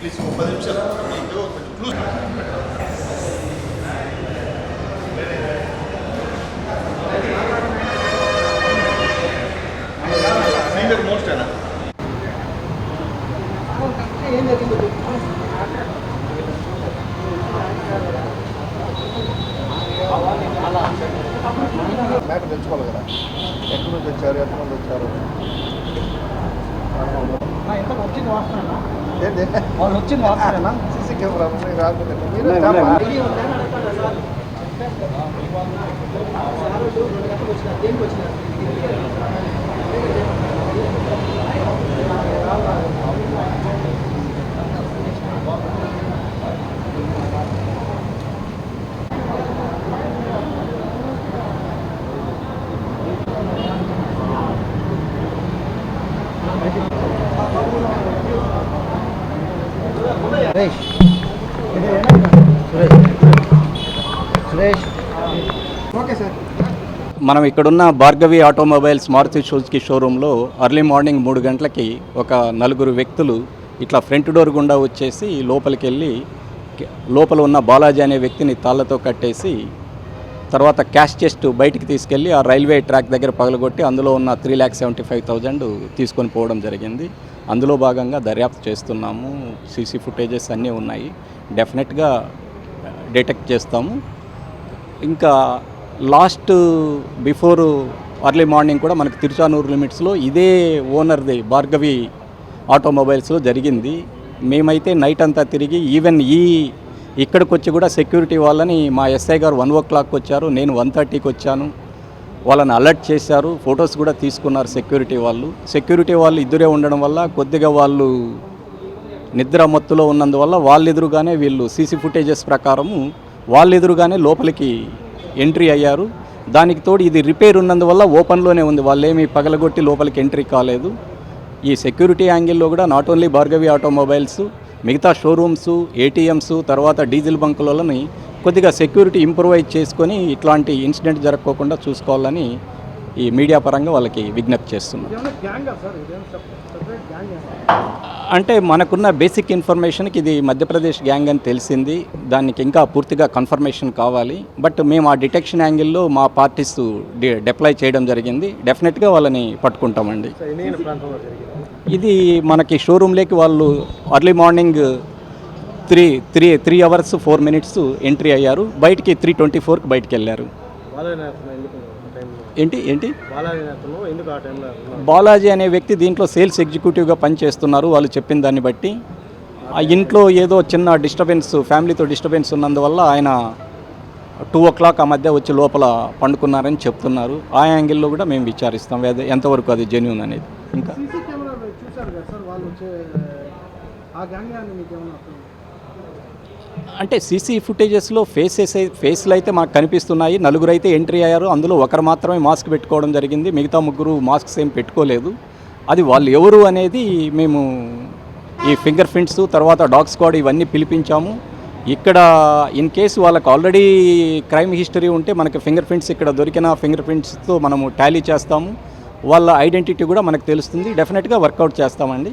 Please ముప్పై నిమిషాలు మీకు సీనియర్ మోస్ట్ అయినా మ్యాటర్ తెచ్చుకోవాలి కదా. ఎక్కడి నుంచి వచ్చారు ఎంతమంది వచ్చారు వచ్చింది వాసన ఏంటి వాళ్ళు వచ్చింది వాసన సీసీ కెమెరా రాకపోతే మీరు ఓకే సార్. మనం ఇక్కడున్న భార్గవి ఆటోమొబైల్స్ మారుతి షూస్కి షోరూంలో అర్లీ మార్నింగ్ మూడు గంటలకి ఒక నలుగురు వ్యక్తులు ఇట్లా ఫ్రంట్ డోర్ గుండా వచ్చేసి లోపలికి వెళ్ళి లోపల ఉన్న బాలాజీ అనే వ్యక్తిని తాళ్ళతో కట్టేసి తర్వాత క్యాష్ చెస్ట్ బయటికి తీసుకెళ్ళి ఆ రైల్వే ట్రాక్ దగ్గర పగలగొట్టి అందులో ఉన్న three lakh seventy five thousand తీసుకొని పోవడం జరిగింది. అందులో భాగంగా దర్యాప్తు చేస్తున్నాము. సీసీ ఫుటేజెస్ అన్నీ ఉన్నాయి. డెఫినెట్గా డిటెక్ట్ చేస్తాము. ఇంకా లాస్ట్ బిఫోర్ అర్లీ మార్నింగ్ కూడా మనకు తిరుచానూరు లిమిట్స్లో ఇదే ఓనర్ది భార్గవి ఆటోమొబైల్స్లో జరిగింది. మేమైతే నైట్ అంతా తిరిగి ఈవెన్ ఈ ఇక్కడికి వచ్చి కూడా సెక్యూరిటీ వాళ్ళని మా ఎస్ఐ గారు వన్ ఓ క్లాక్ వచ్చారు నేను వన్ థర్టీకి వచ్చాను. వాళ్ళని అలర్ట్ చేశారు ఫొటోస్ కూడా తీసుకున్నారు సెక్యూరిటీ వాళ్ళు. సెక్యూరిటీ వాళ్ళు ఇద్దరే ఉండడం వల్ల కొద్దిగా వాళ్ళు నిద్ర మత్తులో ఉన్నందువల్ల వాళ్ళ ఎదురుగానే వీళ్ళు సీసీ ఫుటేజెస్ ప్రకారము వాళ్ళ ఎదురుగానే లోపలికి ఎంట్రీ అయ్యారు. దానికి తోడు ఇది రిపేర్ ఉన్నందువల్ల ఓపెన్లోనే ఉంది వాళ్ళేమి పగలగొట్టి లోపలికి ఎంట్రీ కాలేదు. ఈ సెక్యూరిటీ యాంగిల్లో కూడా నాట్ ఓన్లీ భార్గవి ఆటోమొబైల్స్ మిగతా షోరూమ్స్ ఏటీఎంస్ తర్వాత డీజిల్ బంకులని కొద్దిగా సెక్యూరిటీ ఇంప్రూవైజ్ చేసుకొని ఇట్లాంటి ఇన్సిడెంట్ జరగకోకుండా చూసుకోవాలని ఈ మీడియా పరంగా వాళ్ళకి విజ్ఞప్తి చేస్తున్నాం. అంటే మనకున్న బేసిక్ ఇన్ఫర్మేషన్కి ఇది మధ్యప్రదేశ్ గ్యాంగ్ అని తెలిసింది. దానికి ఇంకా పూర్తిగా కన్ఫర్మేషన్ కావాలి. బట్ మేము ఆ డిటెక్షన్ యాంగిల్లో మా పార్టీస్ డి డిప్లాయ్ చేయడం జరిగింది. డెఫినెట్గా వాళ్ళని పట్టుకుంటామండి. ఇది మనకి షోరూమ్లోకి వాళ్ళు early morning three three three hours four minutes entry అయ్యారు. బయటికి త్రీ ట్వంటీ ఫోర్కి బయటికి వెళ్ళారు. ఏంటి ఏంటి? బాలాజీ అనే వ్యక్తి దీంట్లో సేల్స్ ఎగ్జిక్యూటివ్గా పనిచేస్తున్నారు వాళ్ళు చెప్పిన దాన్ని బట్టి. ఆ ఇంట్లో ఏదో చిన్న డిస్టర్బెన్స్ ఫ్యామిలీతో డిస్టర్బెన్స్ ఉన్నందువల్ల ఆయన టూ ఓ క్లాక్ ఆ మధ్య వచ్చి లోపల పండుకున్నారని చెప్తున్నారు. ఆ యాంగిల్లో కూడా మేము విచారిస్తాం. అది ఎంతవరకు అది జెన్యున్ అనేది. ఇంకా? అంటే సీసీ ఫుటేజెస్లో ఫేసెస్ ఫేస్లు అయితే మాకు కనిపిస్తున్నాయి. నలుగురు అయితే ఎంట్రీ అయ్యారు. అందులో ఒకరు మాత్రమే మాస్క్ పెట్టుకోవడం జరిగింది. మిగతా ముగ్గురు మాస్క్స్ ఏం పెట్టుకోలేదు. అది వాళ్ళు ఎవరు అనేది మేము ఈ ఫింగర్ ప్రింట్స్ తర్వాత డాగ్ స్క్వాడ్ ఇవన్నీ పిలిపించాము. ఇక్కడ ఇన్ కేసు వాళ్ళకి ఆల్రెడీ క్రైమ్ హిస్టరీ ఉంటే మనకి ఫింగర్ ప్రింట్స్ ఇక్కడ దొరికిన ఫింగర్ ప్రింట్స్తో మనము టాలీ చేస్తాము. వాళ్ళ ఐడెంటిటీ కూడా మనకు తెలుస్తుంది. డెఫినెట్గా వర్కౌట్ చేస్తామండి.